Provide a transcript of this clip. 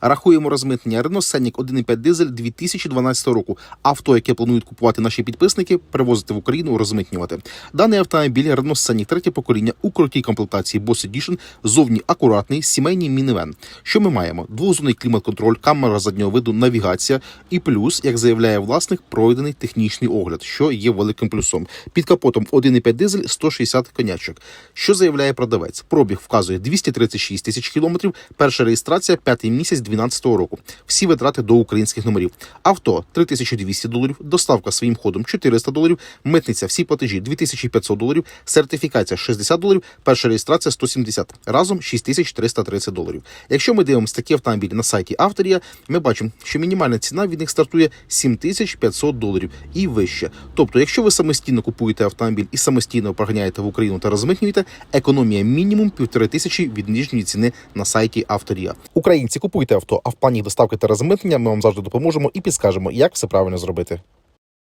Рахуємо розмитнення Renault Scenic 1.5 дизель 2012 року. Авто, яке планують купувати наші підписники, привозити в Україну, розмитнювати. Даний автомобіль Renault Scenic третє покоління у крутій комплектації Boss Edition, зовні акуратний сімейний мінівен. Що ми маємо? Двозонний клімат-контроль, камера заднього виду, навігація і плюс, як заявляє власник, пройдений технічний огляд, що є великим плюсом. Під капотом 1.5 дизель 160 конячок. Що заявляє продавець? Пробіг вказує 236 тисяч кілометрів. Перша реєстрація п'ятий місяць 2012 року. Всі витрати до українських номерів. Авто 3200 доларів, доставка своїм ходом 400 доларів, митниця всі платежі 2500 доларів, сертифікація 60 доларів, перша реєстрація 170, разом 6330 доларів. Якщо ми дивимося такі автомобілі на сайті Авторія, ми бачимо, що мінімальна ціна від них стартує 7500 доларів і вище. Тобто, якщо ви самостійно купуєте автомобіль і самостійно проганяєте в Україну та розмитнюєте, економія мінімум півтори тисячі від нижньої ціни на сайті Авторія. Українці купуйте авто, а в плані доставки та розмитнення ми вам завжди допоможемо і підскажемо, як все правильно зробити.